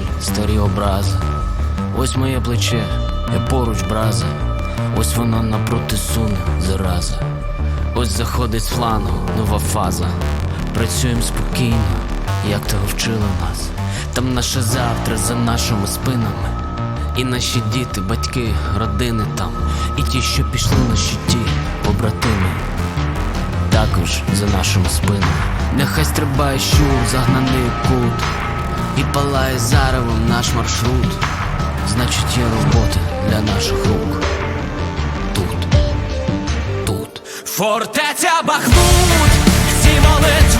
біль, старі образи. Ось моє плече, я поруч браза. Ось воно напроти суне, зараза. Ось заходить з флану, нова фаза. Працюємо спокійно, як того вчили нас. Там наше завтра за нашими спинами. І наші діти, батьки, родини там, і ті, що пішли на щиті, побратими також за нашими спинами. Нехай стрибає щур, загнаний кут, і палає заревом наш маршрут. Значить, є робота для наших рук. Тут, тут. Фортеця Бахмут, всі молитви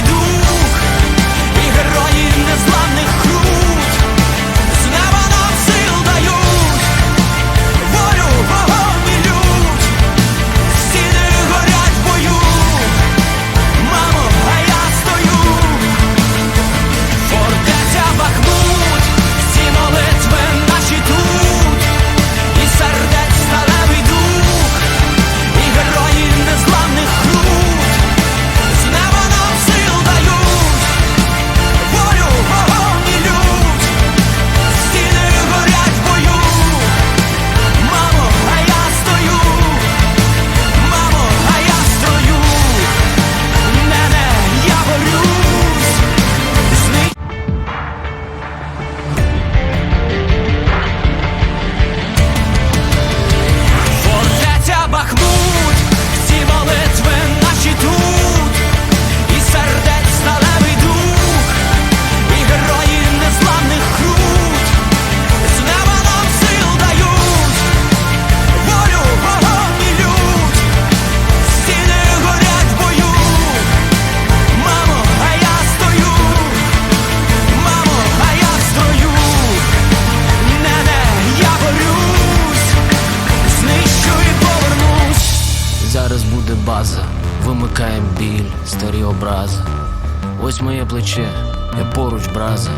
Ось моє плече, я поруч браза.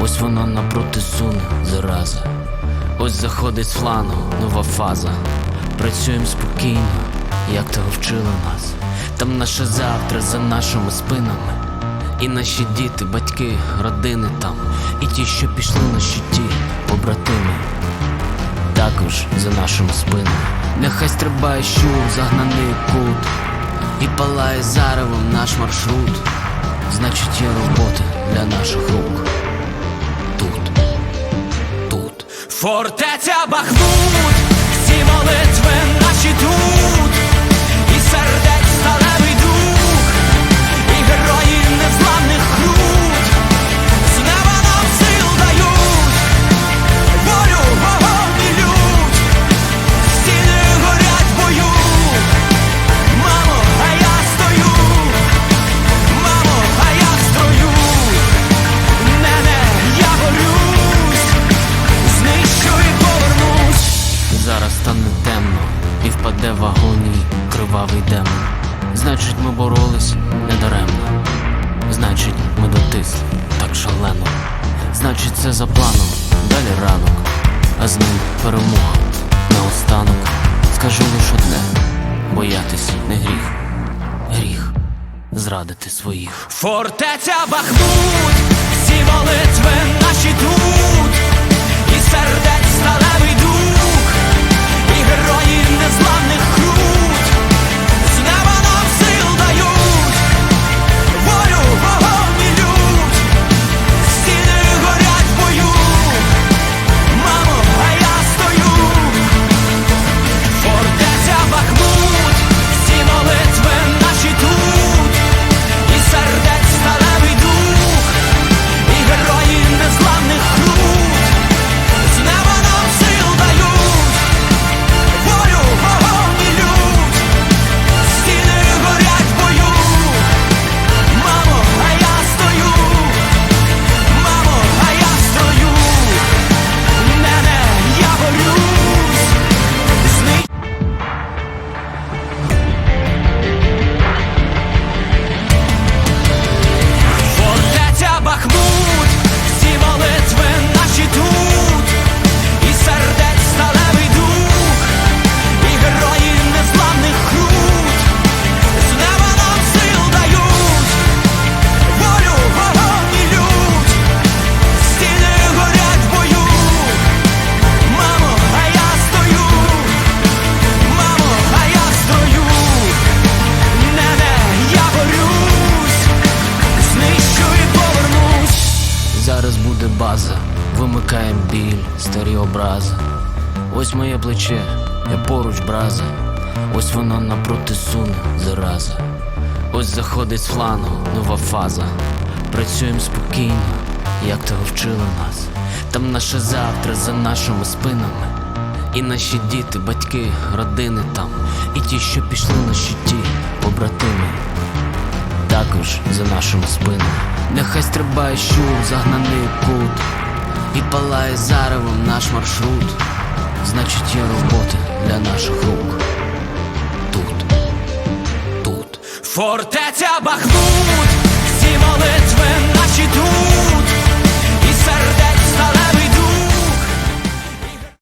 Ось воно напроти суне, зараза. Ось заходить з флану, нова фаза. Працюємо спокійно, як того вчили нас. Там наше завтра за нашими спинами. І наші діти, батьки, родини там, і ті, що пішли на щиті, побратими також за нашими спинами. Нехай стрибає щур, загнаний кут, і палає заревом наш маршрут. Фортеця Бахмут, Це за планом, далі ранок, а з ним перемога. Наостанок скажу лиш одне: боятись не гріх, гріх зрадити своїх. Фортеця Бахмут, всі молитви наші тут, старі образи. Ось моє плече, я поруч браза. Ось воно напроти суне зараза. Ось заходить з флангу нова фаза. Працюємо спокійно, як того вчили нас. Там наше завтра за нашими спинами. І наші діти, батьки, родини там, і ті, що пішли на щиті, побратими також за нашими спинами. Нехай стрибає щур, загнаний кут, і палає заревом наш маршрут. Значить, є робота для наших рук. Тут, тут. Фортеця Бахмут